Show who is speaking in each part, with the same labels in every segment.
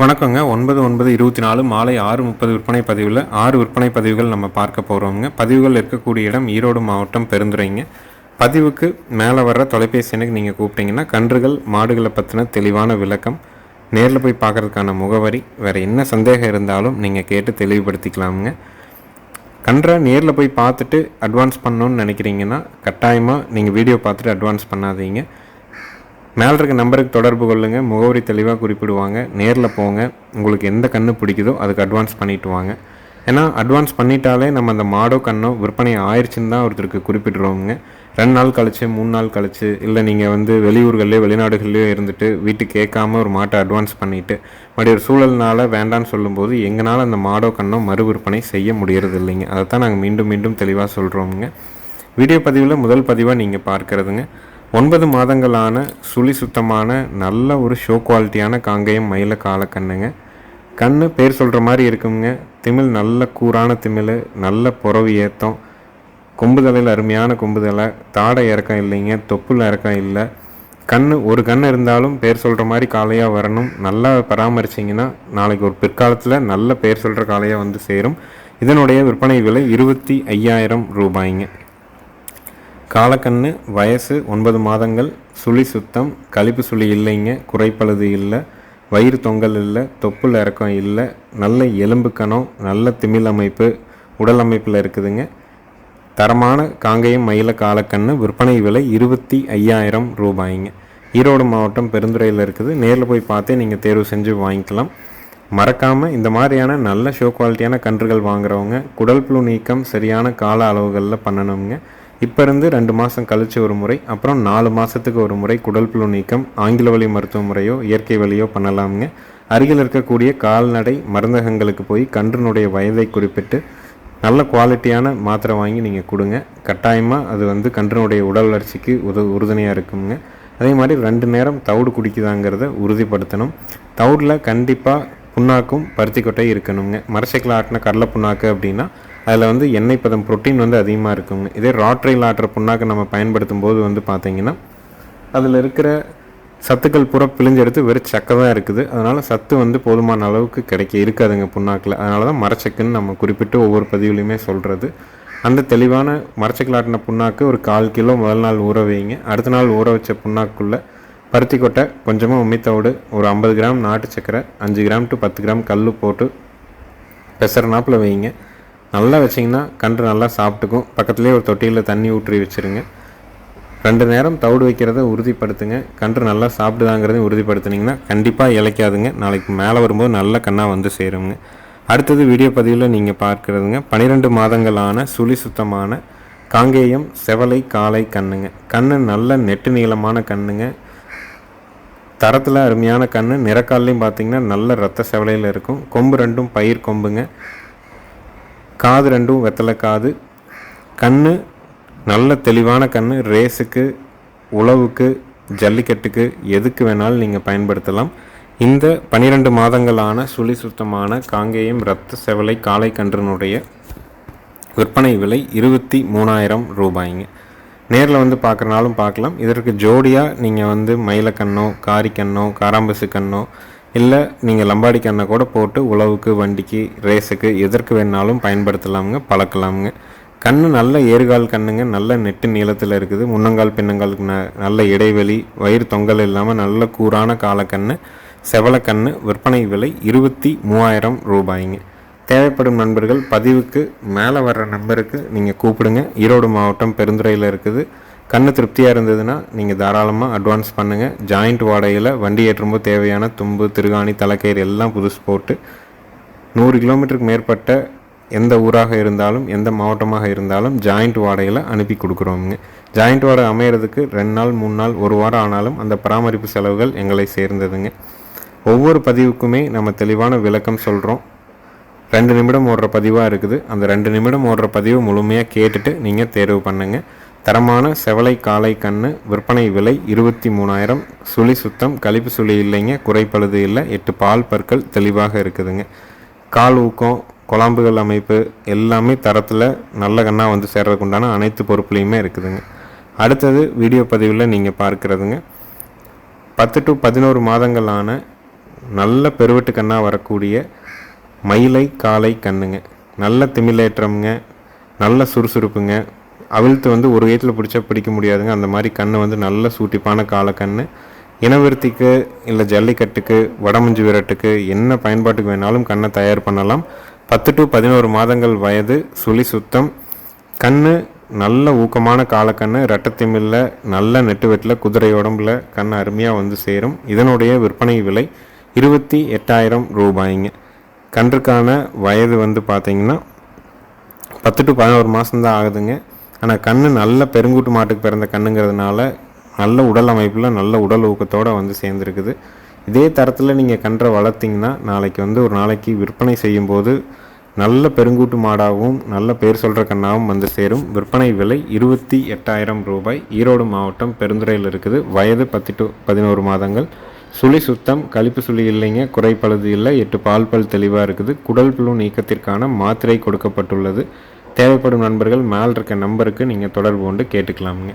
Speaker 1: வணக்கங்க. ஒன்பது ஒன்பது இருபத்தி நாலு மாலை ஆறு முப்பது விற்பனை பதிவில் ஆறு விற்பனை பதிவுகள் நம்ம பார்க்க போகிறோங்க பதிவுகள் இருக்கக்கூடிய இடம் ஈரோடு மாவட்டம் பெருந்துறைங்க. பதிவுக்கு மேலே வர்ற தொலைபேசி எண்ணுக்கு நீங்கள் கூப்பிட்டீங்கன்னா கன்றுகள் மாடுகளை பற்றின தெளிவான விளக்கம் நேரில் போய் பார்க்குறதுக்கான முகவரி வேறு என்ன சந்தேகம் இருந்தாலும் நீங்கள் கேட்டு தெளிவுபடுத்திக்கலாமுங்க. கன்றை நேரில் போய் பார்த்துட்டு அட்வான்ஸ் பண்ணணும்னு நினைக்கிறீங்கன்னா கட்டாயமாக நீங்கள் வீடியோ பார்த்துட்டு அட்வான்ஸ் பண்ணாதீங்க. மேலே இருக்க நம்பருக்கு தொடர்பு கொள்ளுங்கள் முகவரி தெளிவாக குறிப்பிடுவாங்க. நேரில் போங்க. உங்களுக்கு எந்த கன்று பிடிக்குதோ அதுக்கு அட்வான்ஸ் பண்ணிட்டு வாங்க. ஏன்னா அட்வான்ஸ் பண்ணிட்டாலே நம்ம அந்த மாடோ கண்ணோ விற்பனை ஆயிடுச்சுன்னு தான் ஒருத்தருக்கு குறிப்பிட்டுருவோங்க ரெண்டு நாள் கழிச்சு மூணு நாள் கழிச்சு இல்லை நீங்கள் வந்து வெளியூர்கள்லேயோ வெளிநாடுகள்லேயோ இருந்துட்டு வீட்டுக்கு கேட்காம ஒரு மாட்டை அட்வான்ஸ் பண்ணிவிட்டு மறுபடியும் ஒரு சூழல்னால வேண்டான்னு சொல்லும்போது எங்களால் அந்த மாடோ கண்ணோ மறு விற்பனை செய்ய முடியறது இல்லைங்க அதை தான் நாங்கள் மீண்டும் மீண்டும் தெளிவாக சொல்கிறோமுங்க வீடியோ பதிவில் முதல் பதிவாக நீங்கள் பார்க்குறதுங்க. ஒன்பது மாதங்களான சுழி சுத்தமான நல்ல ஒரு ஷோ குவாலிட்டியான காங்கேயம் மயில காலக்கண்ணுங்க கண்ணு பேர் சொல்கிற மாதிரி இருக்குங்க. திமிழ் நல்ல கூரான திமிழ் நல்ல புறவு ஏத்தம். கொம்புதலையில் அருமையான கொம்புதலை தாடை இறக்கம் இல்லைங்க தொப்புள் இறக்கம் இல்லை. கண் ஒரு கண் இருந்தாலும் பேர் சொல்கிற மாதிரி காளையாக வரணும். நல்லா பராமரிச்சிங்கன்னா நாளைக்கு ஒரு பிற்காலத்தில் நல்ல பேர் சொல்கிற காளையாக வந்து சேரும். இதனுடைய விற்பனை விலை இருபத்தி ஐயாயிரம் ரூபாய்ங்க. காலக்கண்ணு வயசு ஒன்பது மாதங்கள் சுழி சுத்தம் கழிப்பு சுழி இல்லைங்க குறைப்பழுது இல்லை வயிறு தொங்கல் இல்லை தொப்புள் இறக்கம் இல்லை நல்ல எலும்பு கணம் நல்ல திமிழ் அமைப்பு உடல் அமைப்பில் இருக்குதுங்க. தரமான காங்கேயம் மயில காலக்கண்ணு விற்பனை விலை இருபத்தி ஐயாயிரம் ரூபாய்ங்க. ஈரோடு மாவட்டம் பெருந்துறையில் இருக்குது. நேரில் போய் பார்த்தே நீங்கள் தேர்வு செஞ்சு வாங்கிக்கலாம். மறக்காமல் இந்த மாதிரியான நல்ல ஷோ குவாலிட்டியான கன்றுகள் வாங்குறவங்க குடல் புழு நீக்கம் சரியான கால அளவுகளில் பண்ணணுங்க. இப்போ இருந்து ரெண்டு மாதம் கழிச்சு ஒரு முறை அப்புறம் நாலு மாதத்துக்கு ஒரு முறை குடல் புழு நீக்கம் ஆங்கில வழி மருத்துவ முறையோ இயற்கை வழியோ பண்ணலாமுங்க. அருகில் இருக்கக்கூடிய கால்நடை மருந்தகங்களுக்கு போய் கன்றுனுடைய வயதை குறிப்பிட்டு நல்ல குவாலிட்டியான மாத்திரை வாங்கி நீங்கள் கொடுங்க. கட்டாயமாக அது வந்து கன்றினுடைய உடல் வளர்ச்சிக்கு உத உறுதுணையாக இருக்குங்க. அதே மாதிரி ரெண்டு நேரம் தவிடு குடிக்குதாங்கிறத உறுதிப்படுத்தணும். தவிடில் கண்டிப்பாக புண்ணாக்கும் பருத்தி கொட்டை இருக்கணுங்க. மரசைக்கில் ஆட்டின கடலை புண்ணாக்கு அப்படின்னா அதில் வந்து எண்ணெய் பதம் புரோட்டீன் வந்து அதிகமாக இருக்குங்க இதே ராட்ரையில் ஆட்டுற புண்ணாக்கு நம்ம பயன்படுத்தும் போது வந்து பார்த்திங்கன்னா அதில் இருக்கிற சத்துக்கள் பூரா பிழிஞ்செடுத்து வெறும் சக்கை தான் இருக்குது. அதனால் சத்து வந்து போதுமான அளவுக்கு கிடைக்க இருக்காதுங்க புண்ணாக்கில். அதனால தான் மரச்சக்குன்னு நம்ம குறிப்பிட்டு ஒவ்வொரு பதிவுலையுமே சொல்கிறது அந்த தெளிவான மரச்சக்கில் ஆட்டின புண்ணாக்கு ஒரு கால் கிலோ முதல் நாள் ஊற வைங்க. அடுத்த நாள் ஊற வச்ச புண்ணாக்குள்ளே பருத்தி கொட்டை கொஞ்சமாக உமித்தோடு ஒரு ஐம்பது கிராம் நாட்டு சக்கரை அஞ்சு கிராம் டு பத்து கிராம் கல் போட்டு பெசரனாப்பில் வைங்க. நல்லா வச்சிங்கன்னா கன்று நல்லா சாப்பிட்டுக்கும். பக்கத்துலேயே ஒரு தொட்டியில் தண்ணி ஊற்றி வச்சுருங்க. ரெண்டு நேரம் தவிடு வைக்கிறத உறுதிப்படுத்துங்க. கன்று நல்லா சாப்பிடுதாங்கிறதையும் உறுதிப்படுத்துனீங்கன்னா கண்டிப்பாக இழைக்காதுங்க. நாளைக்கு மேலே வரும்போது நல்ல கண்ணாக வந்து சேருங்க. அடுத்தது வீடியோ பதிவில் நீங்கள் பார்க்குறதுங்க. பனிரெண்டு மாதங்களான சுழி சுத்தமான காங்கேயம் செவலை காலை கண்ணுங்க. கண்ணு நல்ல நெட்டு நீளமான கண்ணுங்க. தரத்தில் அருமையான கண் நிறக்கால்லையும் பார்த்தீங்கன்னா நல்ல ரத்த செவலையில் இருக்கும். கொம்பு ரெண்டும் பயிர் கொம்புங்க. காது ரெண்டும் வெத்தலை காது. கண் நல்ல தெளிவான கண் ரேஸுக்கு உழவுக்கு ஜல்லிக்கட்டுக்கு எதுக்கு வேணாலும் நீங்கள் பயன்படுத்தலாம். இந்த பனிரெண்டு மாதங்களான சுழி சுத்தமான காங்கேயம் இரத்த செவலை காளை கன்றினுடைய விற்பனை விலை இருபத்தி மூணாயிரம் ரூபாய்ங்க. நேரில் வந்து பார்க்குறனாலும் பார்க்கலாம் இதற்கு ஜோடியாக நீங்கள் வந்து மயிலக்கண்ணோ காரிக்கண்ணோ காராம்பசு கண்ணோ இல்லை நீங்கள் லம்பாடி கண்ணை கூட போட்டு உழவுக்கு வண்டிக்கு ரேஸுக்கு எதற்கு வேணாலும் பயன்படுத்தலாமுங்க பழக்கலாமுங்க. கண் நல்ல ஏறுகால் கண்ணுங்க நல்ல நெட்டு நீளத்தில் இருக்குது. முன்னங்கால் பின்னங்காலுக்கு ந நல்ல இடைவெளி வயிறு தொங்கல் இல்லாமல் நல்ல கூரான காலக்கண்ணு செவலக்கண்ணு விற்பனை விலை இருபத்தி மூவாயிரம் ரூபாய்ங்க. தேவைப்படும் நண்பர்கள் பதிவுக்கு மேலே வர்ற நம்பருக்கு நீங்கள் கூப்பிடுங்க. ஈரோடு மாவட்டம் பெருந்துறையில் இருக்குது. கண்ணு திருப்தியாக இருந்ததுன்னா நீங்கள் தாராளமாக அட்வான்ஸ் பண்ணுங்கள் ஜாயிண்ட் வாடகையில் வண்டி ஏற்றும்போது தேவையான தும்பு திருகாணி தலைக்கயிறு எல்லாம் புதுசு போட்டு நூறு கிலோமீட்டருக்கு மேற்பட்ட எந்த ஊராக இருந்தாலும் எந்த மாவட்டமாக இருந்தாலும் ஜாயிண்ட் வாடகையில் அனுப்பி கொடுக்குறோமுங்க. ஜாயிண்ட் வாடகை அமையிறதுக்கு ரெண்டு நாள் மூணு நாள் ஒரு வாரம் ஆனாலும் அந்த பராமரிப்பு செலவுகள் எங்களை சேர்ந்ததுங்க. ஒவ்வொரு பதிவுக்குமே நம்ம தெளிவான விளக்கம் சொல்கிறோம் ரெண்டு நிமிடம் ஓடுற பதிவாக இருக்குது. அந்த ரெண்டு நிமிடம் ஓடுற பதிவை முழுமையாக கேட்டுட்டு நீங்கள் தேர்வு பண்ணுங்கள் தரமான செவலை காலை கண்ணு விற்பனை விலை இருபத்தி மூணாயிரம். சுழி சுத்தம் கழிப்பு சுழி இல்லைங்க குறைப்பழுது இல்லை எட்டு பால் பற்கள் தெளிவாக இருக்குதுங்க. கால் ஊக்கம் குழம்புகள் அமைப்பு எல்லாமே தரத்தில் நல்ல கண்ணாக வந்து சேர்றதுக்கு உண்டான அனைத்து பொறுப்புலையுமே இருக்குதுங்க. அடுத்தது வீடியோ பதிவில் நீங்கள் பார்க்குறதுங்க. பத்து டு பதினோரு மாதங்களான நல்ல பெருவெட்டு கண்ணாக வரக்கூடிய மயிலை காலை கண்ணுங்க. நல்ல திமிலேற்றம்ங்க நல்ல சுறுசுறுப்புங்க அவிழ்த்து வந்து ஒரு வயிற்றில் பிடிச்சா பிடிக்க முடியாதுங்க. அந்த மாதிரி கண்ணை வந்து நல்ல சூட்டிப்பான கால கண்ணு. இனவிருத்திக்கு இல்லை ஜல்லிக்கட்டுக்கு வடமஞ்சு விரட்டுக்கு என்ன பயன்பாட்டுக்கு வேணாலும் கண்ணை தயார் பண்ணலாம். பத்து டு பதினோரு மாதங்கள் வயது சுழி சுத்தம் கண்ணு நல்ல ஊக்கமான காலக்கண்ணு ரெட்டத்திமில்ல நல்ல நெட்டு வெட்டில் குதிரை உடம்புல கண் அருமையாக வந்து சேரும். இதனுடைய விற்பனை விலை இருபத்தி எட்டாயிரம் ரூபாய்ங்க. கன்றுக்கான வயது வந்து பார்த்தீங்கன்னா பத்து டு பதினோரு மாதம்தான் ஆகுதுங்க. ஆனால் கண்ணு நல்ல பெருங்கூட்டு மாட்டுக்கு பிறந்த கண்ணுங்கிறதுனால நல்ல உடல் அமைப்பில் நல்ல உடல் ஊக்கத்தோடு வந்து சேர்ந்துருக்குது. இதே தரத்தில் நீங்கள் கன்றை வளர்த்திங்கன்னா நாளைக்கு வந்து ஒரு நாளைக்கு விற்பனை செய்யும்போது நல்ல பெருங்கூட்டு மாடாகவும் நல்ல பேர் சொல்கிற கண்ணாகவும் வந்து சேரும். விற்பனை விலை இருபத்தி எட்டாயிரம் ரூபாய். ஈரோடு மாவட்டம் பெருந்துறையில் இருக்குது. வயது பத்து டு பதினோரு மாதங்கள். சுழி சுத்தம் கழிப்பு சுழி இல்லைங்க குறைப்பழுது இல்லை எட்டு பால் பல் தெளிவாக இருக்குது. குடல் புழு நீக்கத்திற்கான மாத்திரை கொடுக்கப்பட்டுள்ளது. தேவைப்படும் நண்பர்கள் மேல் இருக்க நம்பருக்கு நீங்கள் தொடர்பு கொண்டு கேட்டுக்கலாமுங்க.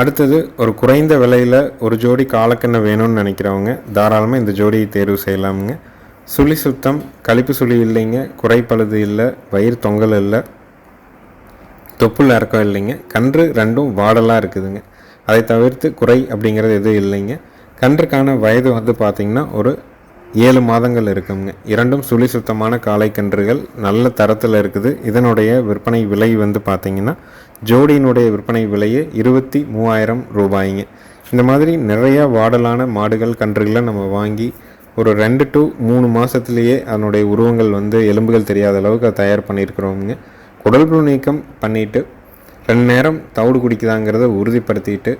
Speaker 1: அடுத்தது ஒரு குறைந்த விலையில் ஒரு ஜோடி காலக்கண்ணை வேணும்னு நினைக்கிறவங்க தாராளமாக இந்த ஜோடியை தேர்வு செய்யலாமுங்க. சுழி சுத்தம் கழிப்பு சுழி இல்லைங்க குறைப்பழுது இல்லை வயிறு தொங்கல் இல்லை தொப்புள் இறக்கம் இல்லைங்க கன்று ரெண்டும் வாடலாக இருக்குதுங்க. அதை தவிர்த்து குறை அப்படிங்கிறது எதுவும் இல்லைங்க. கன்றுக்கான வயது வந்து பார்த்திங்கன்னா ஒரு ஏழு மாதங்கள் இருக்குங்க. இரண்டும் சுழி சுத்தமான காளை கன்றுகள் நல்ல தரத்தில் இருக்குது. இதனுடைய விற்பனை விலை வந்து பார்த்திங்கன்னா ஜோடியினுடைய விற்பனை விலையே இருபத்தி மூவாயிரம் ரூபாய்ங்க. இந்த மாதிரி நிறையா வாடலான மாடுகள் கன்றுகளை நம்ம வாங்கி ஒரு ரெண்டு டு மூணு மாதத்துலேயே அதனுடைய உருவங்கள் வந்து எலும்புகள் தெரியாத அளவுக்கு அதை தயார் பண்ணியிருக்கிறோங்க குடல் புழு நீக்கம் பண்ணிவிட்டு ரெண்டு நேரம் தவிடு குடிக்குதாங்கிறத உறுதிப்படுத்திட்டு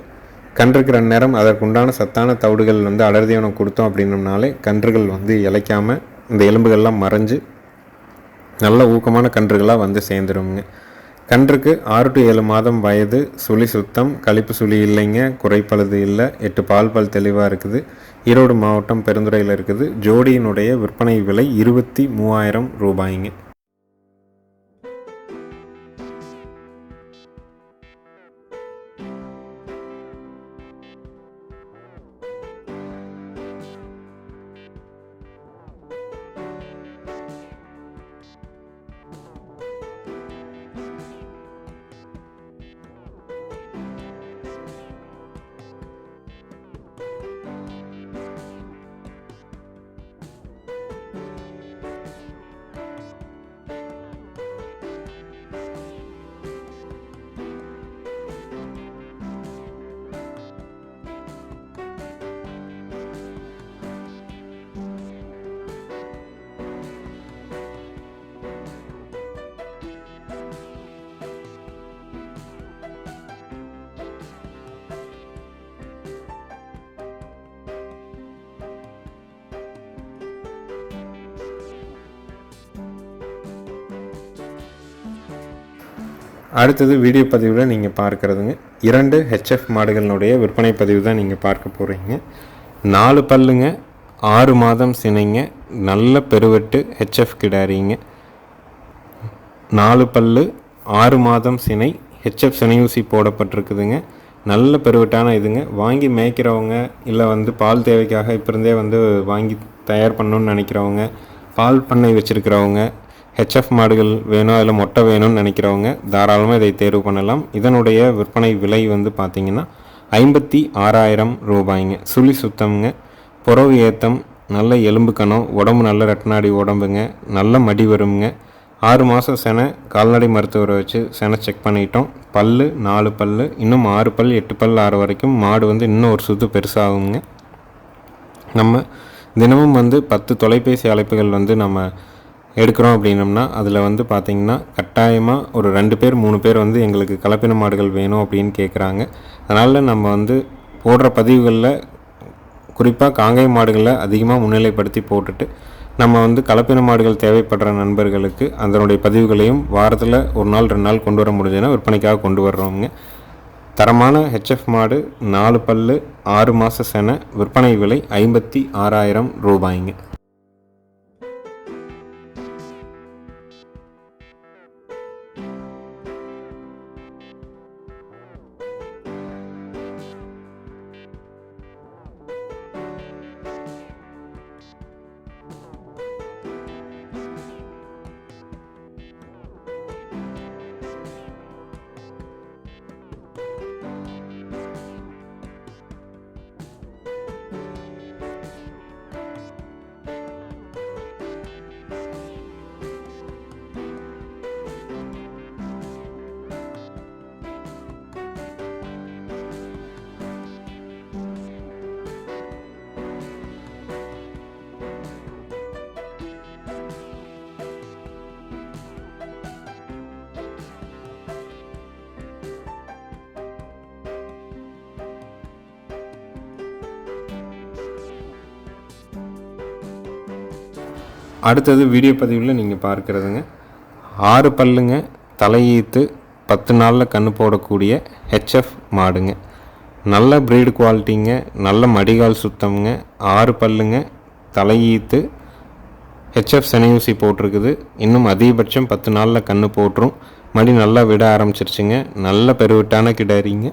Speaker 1: கன்றுக்கு ரெண்டு நேரம் அதற்குண்டான சத்தான தவிடுகள் வந்து அடர்த்தியானம் கொடுத்தோம் அப்படின்னம்னாலே கன்றுகள் வந்து இழைக்காமல் இந்த எலும்புகள்லாம் மறைஞ்சு நல்ல ஊக்கமான கன்றுகளாக வந்து சேர்ந்துருவோங்க கன்றுக்கு ஆறு டு ஏழு மாதம் வயது சுழி சுத்தம் கழிப்பு சுழி இல்லைங்க குறைப்பழுது இல்லை எட்டு பால் பால் தெளிவாக இருக்குது. ஈரோடு மாவட்டம் பெருந்துறையில் இருக்குது. ஜோடியினுடைய விற்பனை விலை இருபத்தி மூவாயிரம் ரூபாய்ங்க. அடுத்தது வீடியோ பதிவில் நீங்கள் பார்க்குறதுங்க. இரண்டு ஹெச்எஃப் மாடுகளினுடைய விற்பனை பதிவு தான் நீங்கள் பார்க்க போகிறீங்க நாலு பல்லுங்க ஆறு மாதம் சினைங்க நல்ல பெருவெட்டு ஹெச்எஃப் கிடாரிங்க நாலு பல்லு ஆறு மாதம் சினை ஹெச்எஃப் சினையூசி போடப்பட்டிருக்குதுங்க. நல்ல பெருவெட்டான இதுங்க. வாங்கி மேய்க்கிறவங்க இல்லை வந்து பால் தேவைக்காக இப்போ இருந்தே வந்து வாங்கி தயார் பண்ணணும்னு நினைக்கிறவங்க பால் பண்ணை வச்சுருக்கிறவங்க ஹெச்எஃப் மாடுகள் வேணும் அதில் மொட்டை வேணும்னு நினைக்கிறவங்க தாராளமாக இதை தேர்வு பண்ணலாம். இதனுடைய விற்பனை விலை வந்து பார்த்திங்கன்னா ஐம்பத்தி ஆறாயிரம் ரூபாய்ங்க. சுழி சுத்தம்ங்க புறவு ஏத்தம் நல்ல எலும்பு கணம் உடம்பு நல்ல ரெட்டநாடி உடம்புங்க நல்ல மடி வருங்க ஆறு மாதம் செனை கால்நடை மருத்துவரை வச்சு செனை செக் பண்ணிட்டோம். பல் நாலு பல் இன்னும் ஆறு பல் எட்டு பல் ஆறு வரைக்கும் மாடு வந்து இன்னும் ஒரு சுத்து பெருசாகுங்க. நம்ம தினமும் வந்து பத்து தொலைபேசி அழைப்புகள் வந்து நம்ம எடுக்கிறோம் அப்படின்னம்னா அதில் வந்து பார்த்திங்கன்னா கட்டாயமாக ஒரு ரெண்டு பேர் மூணு பேர் வந்து எங்களுக்கு கலப்பின மாடுகள் வேணும் அப்படின்னு கேட்குறாங்க அதனால் நம்ம வந்து போடுற பதிவுகளில் குறிப்பாக காங்கை மாடுகளை அதிகமாக முன்னிலைப்படுத்தி போட்டுட்டு நம்ம வந்து கலப்பின மாடுகள் தேவைப்படுற நண்பர்களுக்கு அதனுடைய பதிவுகளையும் வாரத்தில் ஒரு நாள் ரெண்டு நாள் கொண்டு வர முடிஞ்சதுன்னா விற்பனைக்காக கொண்டு வர்றோங்க தரமான ஹெச்எஃப் மாடு நாலு பல்லு ஆறு மாத சென விற்பனை விலை ஐம்பத்தி ஆறாயிரம் ரூபாய்ங்க. அடுத்தது வீடியோ பதிவில் நீங்கள் பார்க்குறதுங்க. ஆறு பல்லுங்க தலையீத்து பத்து நாளில் கன்று போடக்கூடிய ஹெச்எஃப் மாடுங்க. நல்ல ப்ரீடு குவாலிட்டிங்க நல்ல மடிகால் சுத்தம்ங்க ஆறு பல்லுங்க தலையீத்து ஹெச்எஃப் செனையூசி போட்டிருக்குது. இன்னும் அதிகபட்சம் பத்து நாளில் கன்று போட்டுரும். மடி நல்லா விட ஆரம்பிச்சிருச்சுங்க. நல்ல பெருவிட்டான கிடாரிங்க.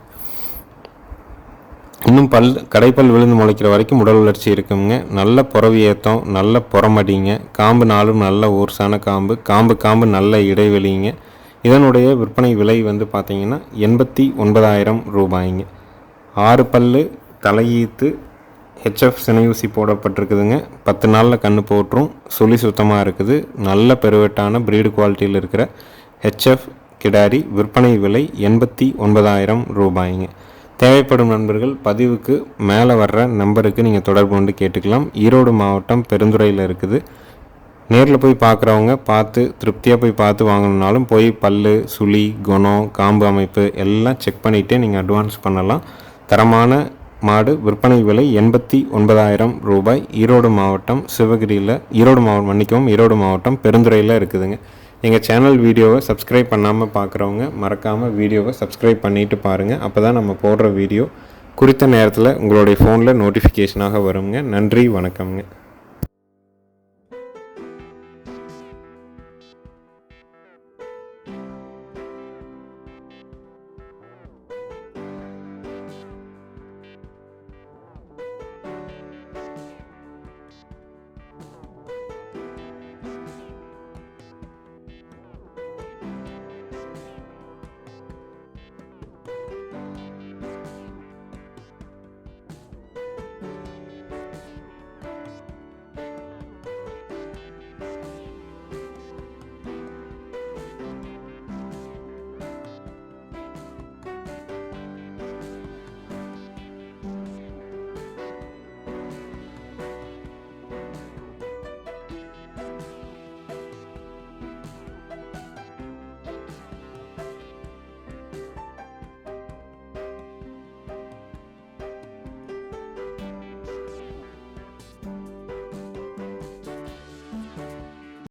Speaker 1: இன்னும் பல் கடைப்பல் விழுந்து முளைக்கிற வரைக்கும் உடல் வளர்ச்சி இருக்குங்க. நல்ல புறவி ஏற்றம் நல்ல புறமடிங்க. காம்பு நாளும் நல்ல ஊர்சான காம்பு. காம்பு காம்பு நல்ல இடைவெளிங்க. இதனுடைய விற்பனை விலை வந்து பார்த்திங்கன்னா எண்பத்தி ஒன்பதாயிரம் ரூபாய்ங்க. ஆறு பல் தலையீத்து ஹெச்எஃப் சினையூசி போடப்பட்டிருக்குதுங்க. பத்து நாளில் கன்று போட்டுரும் சுழி சுத்தமாக இருக்குது. நல்ல பெருவெட்டான ப்ரீடு குவாலிட்டியில் இருக்கிற ஹெச்எஃப் கிடாரி விற்பனை விலை எண்பத்தி ஒன்பதாயிரம் ரூபாய்ங்க. தேவைப்படும் நண்பர்கள் பதிவுக்கு மேலே வர்ற நம்பருக்கு நீங்கள் தொடர்பு கொண்டு கேட்டுக்கலாம். ஈரோடு மாவட்டம் பெருந்துறையில் இருக்குது. நேரில் போய் பார்க்குறவங்க பார்த்து திருப்தியாக போய் பார்த்து வாங்கணுன்னாலும் போய் பல் சுழி குணம் காம்பு அமைப்பு எல்லாம் செக் பண்ணிவிட்டு நீங்கள் அட்வான்ஸ் பண்ணலாம். தரமான மாடு விற்பனை விலை எண்பத்தி ஒன்பதாயிரம் ரூபாய். ஈரோடு மாவட்டம் சிவகிரியில் ஈரோடு மாவட்டம் மன்னிக்கவும் ஈரோடு மாவட்டம் பெருந்துறையில் இருக்குதுங்க. எங்கள் சேனல் வீடியோவை சப்ஸ்கிரைப் பண்ணாமல் பார்க்குறவங்க மறக்காமல் வீடியோவை சப்ஸ்கிரைப் பண்ணிவிட்டு பாருங்கள் அப்போ தான் நம்ம போடுற வீடியோ குறித்த நேரத்தில் உங்களுடைய ஃபோனில் நோட்டிஃபிகேஷனாக வருங்க. நன்றி வணக்கம்ங்க.